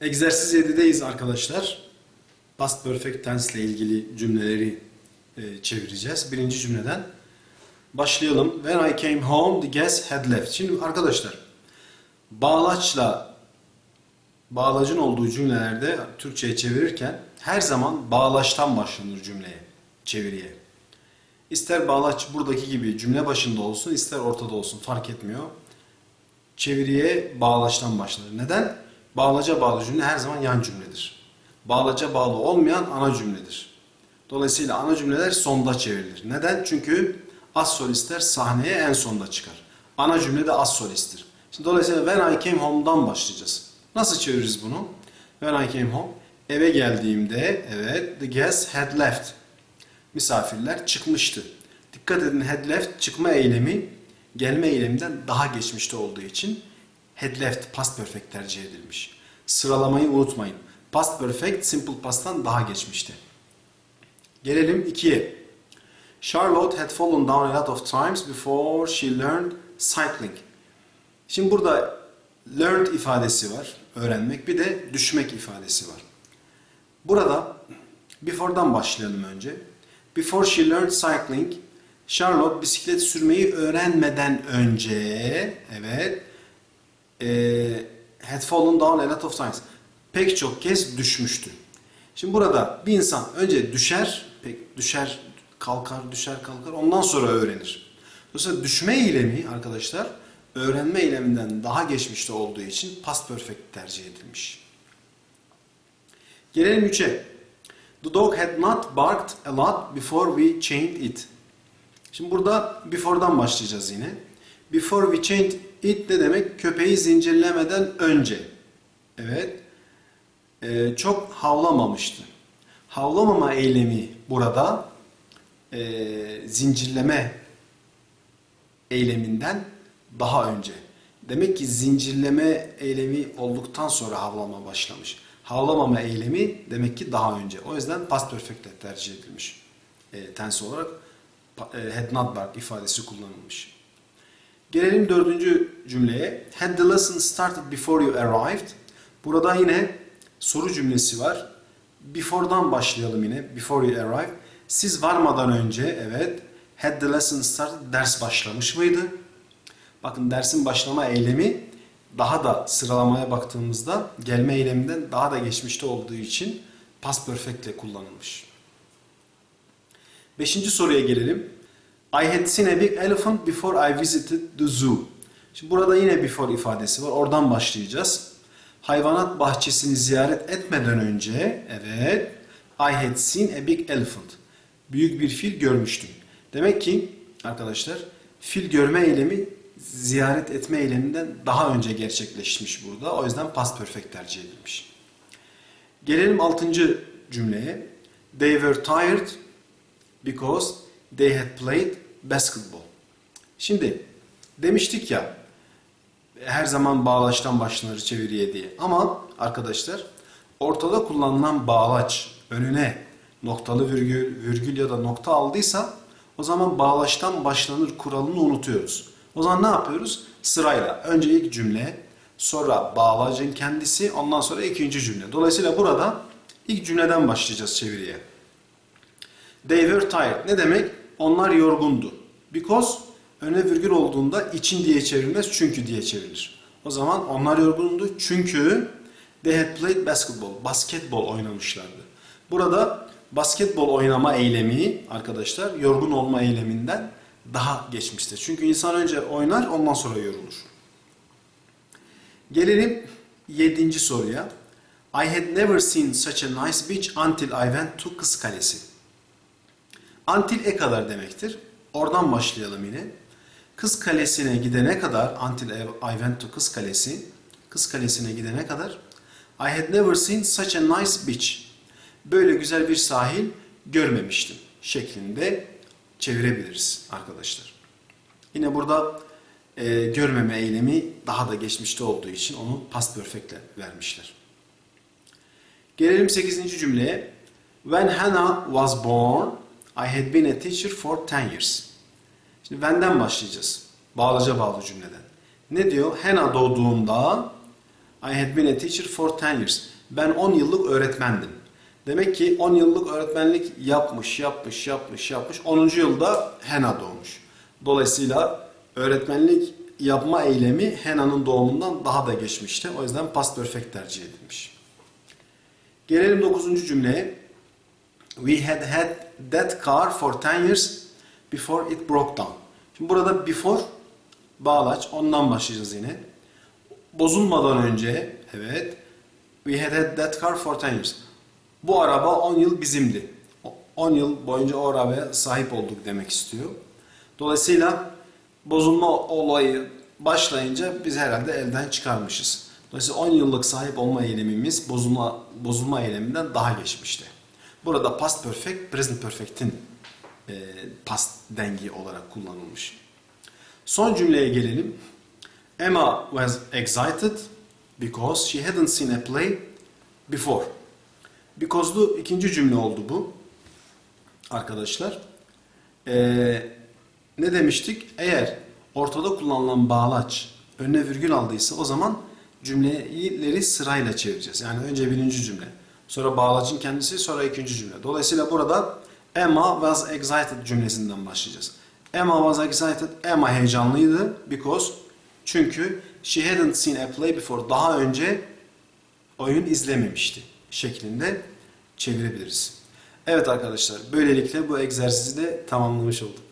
Egzersiz 7'deyiz arkadaşlar. Past Perfect Tense ile ilgili cümleleri e, çevireceğiz. Birinci cümleden başlayalım. When I came home, the guests had left. Şimdi arkadaşlar, bağlaçla bağlacın olduğu cümlelerde Türkçe'ye çevirirken her zaman bağlaçtan başlanır cümleye, çeviriye. İster bağlaç buradaki gibi cümle başında olsun, ister ortada olsun fark etmiyor. Çeviriye bağlaçtan başlanır. Neden? Bağlaca bağlı cümle her zaman yan cümledir. Bağlaca bağlı olmayan ana cümledir. Dolayısıyla ana cümleler sonda çevrilir. Neden? Çünkü az solistler sahneye en sonda çıkar. Ana cümle de az solisttir. Şimdi dolayısıyla when I came home'dan başlayacağız. Nasıl çeviririz bunu? When I came home, eve geldiğimde, evet, the guests had left. Misafirler çıkmıştı. Dikkat edin had left çıkma eylemi gelme eyleminden daha geçmişte olduğu için had left past perfect tercih edilmiş. Sıralamayı unutmayın. Past perfect simple past'tan daha geçmişti. Gelelim 2'ye. Charlotte had fallen down a lot of times before she learned cycling. Şimdi burada learned ifadesi var, öğrenmek. Bir de düşmek ifadesi var. Burada before'dan başlayalım önce. Before she learned cycling, Charlotte bisiklet sürmeyi öğrenmeden önce, evet, e, had fallen down a lot of times. Pek çok kez düşmüştü. Şimdi burada bir insan önce düşer, pek düşer, kalkar, düşer, kalkar, ondan sonra öğrenir. Dolayısıyla düşme eylemi arkadaşlar, öğrenme eyleminden daha geçmişte olduğu için past perfect tercih edilmiş. Gelelim 3'e. The dog had not barked a lot before we chained it. Şimdi burada before'dan başlayacağız yine. Before we chained it ne demek? Köpeği zincirlemeden önce. Evet. Ee, çok havlamamıştı. Havlamama eylemi burada e, zincirleme eyleminden daha önce. Demek ki zincirleme eylemi olduktan sonra havlama başlamış. Havlamama eylemi demek ki daha önce. O yüzden past perfect tercih edilmiş. E, tense olarak e, had not ifadesi kullanılmış. Gelelim dördüncü cümleye. Had the lesson started before you arrived? Burada yine soru cümlesi var. Before'dan başlayalım yine. Before you arrived. Siz varmadan önce evet had the lesson started ders başlamış mıydı? Bakın dersin başlama eylemi daha da sıralamaya baktığımızda gelme eyleminden daha da geçmişte olduğu için past perfect ile kullanılmış. Beşinci soruya gelelim. I had seen a big elephant before I visited the zoo. Şimdi burada yine before ifadesi var. Oradan başlayacağız. Hayvanat bahçesini ziyaret etmeden önce evet I had seen a big elephant. Büyük bir fil görmüştüm. Demek ki arkadaşlar fil görme eylemi ziyaret etme eyleminden daha önce gerçekleşmiş burada. O yüzden past perfect tercih edilmiş. Gelelim altıncı cümleye. They were tired because they had played basketball. Şimdi demiştik ya her zaman bağlaçtan başlanır çeviriye diye. Ama arkadaşlar ortada kullanılan bağlaç önüne noktalı virgül, virgül ya da nokta aldıysa o zaman bağlaçtan başlanır kuralını unutuyoruz. O zaman ne yapıyoruz? Sırayla önce ilk cümle, sonra bağlacın kendisi, ondan sonra ikinci cümle. Dolayısıyla burada ilk cümleden başlayacağız çeviriye. They were tired. Ne demek? Onlar yorgundu. Because öne virgül olduğunda için diye çevrilmez, çünkü diye çevrilir. O zaman onlar yorgundu çünkü they had played basketball. Basketbol oynamışlardı. Burada basketbol oynama eylemi arkadaşlar yorgun olma eyleminden daha geçmişte. Çünkü insan önce oynar ondan sonra yorulur. Gelelim yedinci soruya. I had never seen such a nice beach until I went to Kız Kalesi. Until e kadar demektir. Oradan başlayalım yine. Kız Kalesi'ne gidene kadar, until I went to Kız Kalesi, Kız Kalesi'ne gidene kadar I had never seen such a nice beach. Böyle güzel bir sahil görmemiştim şeklinde çevirebiliriz arkadaşlar. Yine burada e, görmeme eylemi daha da geçmişte olduğu için onu past perfect ile vermişler. Gelelim 8. cümleye. When Hannah was born, I had been a teacher for 10 years. Şimdi when'den başlayacağız. Bağlaca bağlı cümleden. Ne diyor? Hannah doğduğunda I had been a teacher for 10 years. Ben 10 yıllık öğretmendim. Demek ki 10 yıllık öğretmenlik yapmış, yapmış, yapmış, yapmış. 10. yılda Hena doğmuş. Dolayısıyla öğretmenlik yapma eylemi Hena'nın doğumundan daha da geçmişti. O yüzden past perfect tercih edilmiş. Gelelim 9. cümleye. We had had that car for 10 years before it broke down. Şimdi burada before bağlaç ondan başlayacağız yine. Bozulmadan önce evet we had had that car for 10 years. Bu araba 10 yıl bizimdi. O- 10 yıl boyunca o arabaya sahip olduk demek istiyor. Dolayısıyla bozulma olayı başlayınca biz herhalde elden çıkarmışız. Dolayısıyla 10 yıllık sahip olma eylemimiz bozulma bozulma eyleminden daha geçmişti. Burada past perfect, present perfect'in e, past dengi olarak kullanılmış. Son cümleye gelelim. Emma was excited because she hadn't seen a play before. Because'lu ikinci cümle oldu bu. Arkadaşlar. Ee, ne demiştik? Eğer ortada kullanılan bağlaç önüne virgül aldıysa o zaman cümleleri sırayla çevireceğiz. Yani önce birinci cümle, sonra bağlacın kendisi, sonra ikinci cümle. Dolayısıyla burada Emma was excited cümlesinden başlayacağız. Emma was excited. Emma heyecanlıydı because çünkü she hadn't seen a play before. Daha önce oyun izlememişti şeklinde çevirebiliriz. Evet arkadaşlar böylelikle bu egzersizi de tamamlamış olduk.